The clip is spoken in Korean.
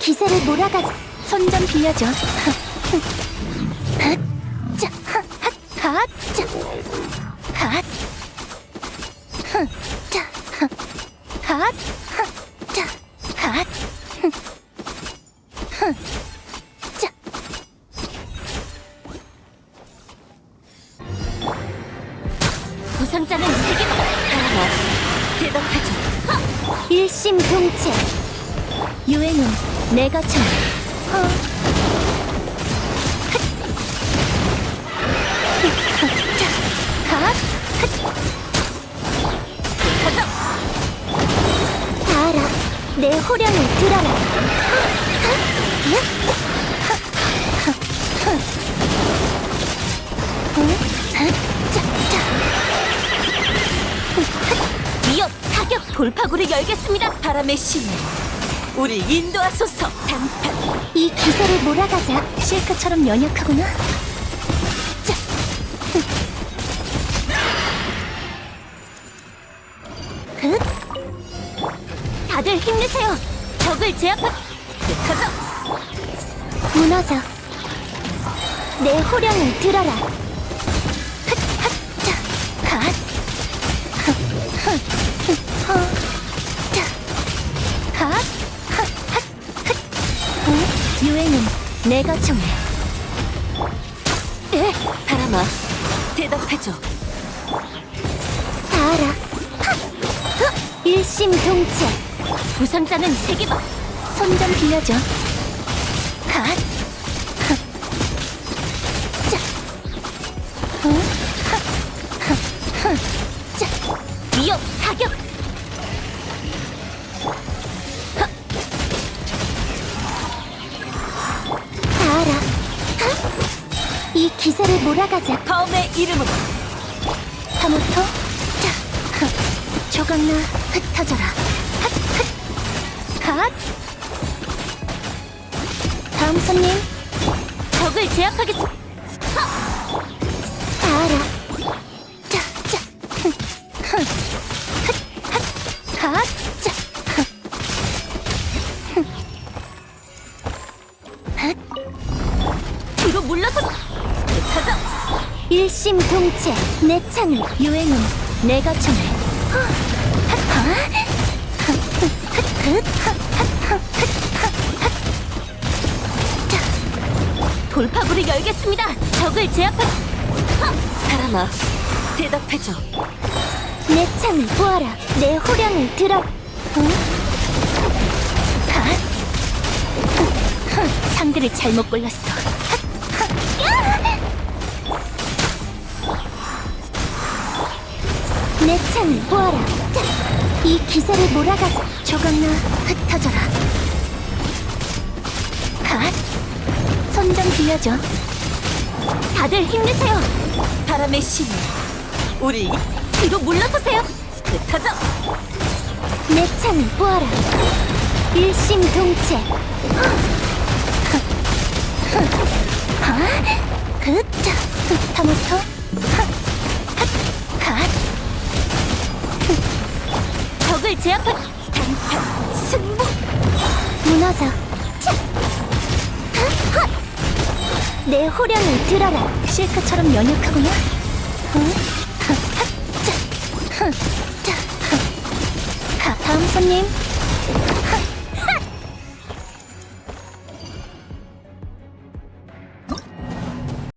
기세를 몰아가자. 손좀 빌려줘. 핫, 자, 핫, 핫, 핫, 자, 핫, 흥, 자, 핫, 자, 흥, 자. 부상자는 세 개다. 하나, 대답하죠. 일심동체. 유행은 내가 참. 어. 내 호령을 들어라. 위협 사격 돌파구를 열겠습니다. 바람의 신. 우리 인도하소서 단판. 이 기세를 몰아가자. 실크처럼 연약하구나. 자. 흑. 다들 힘내세요. 적을 제압하. 가자. 무너져. 내 호령을 들어라. 어? 유행은 내가 정해. 예, 바람아, 대답해줘. 다 알아. 하! 흑! 일심동체. 부상자는 세 개다. 손좀 빌려줘. 핫. 기세를 몰아가자. 다음의 이름은 타모토? 자, 흑. 조각나 흩어져라. 핫, 핫. 핫. 다음 손님. 적을 제압하겠습니다. 다 알아. 자, 자. 흥, 흥. 핫, 핫. 핫. 자. 흥. 흥. 핫. 뒤로 물러서 가자. 일심동체 내 창을 유행은 내가 정해 돌파구를 열겠습니다. 적을 제압하. 바람아, 대답해줘. 내 창을 보아라 내 호령을 들어 응? 하? 흥, 상대를 잘못 골랐어 내 창을 보아라 자, 이 기세를 몰아가자 조각나 흩어져라 손좀 빌려줘 다들 힘내세요. 바람의 신. 우리 뒤로 물러서세요. 흩어져. 내 창을 보아라 일심동체 그자 타모토 적을 제압하. 단판 승부. 무너져 자. 헛! 내 호령을 들어라 실크처럼 연약하구나 응? 흥. 가, 다음 손님 헛,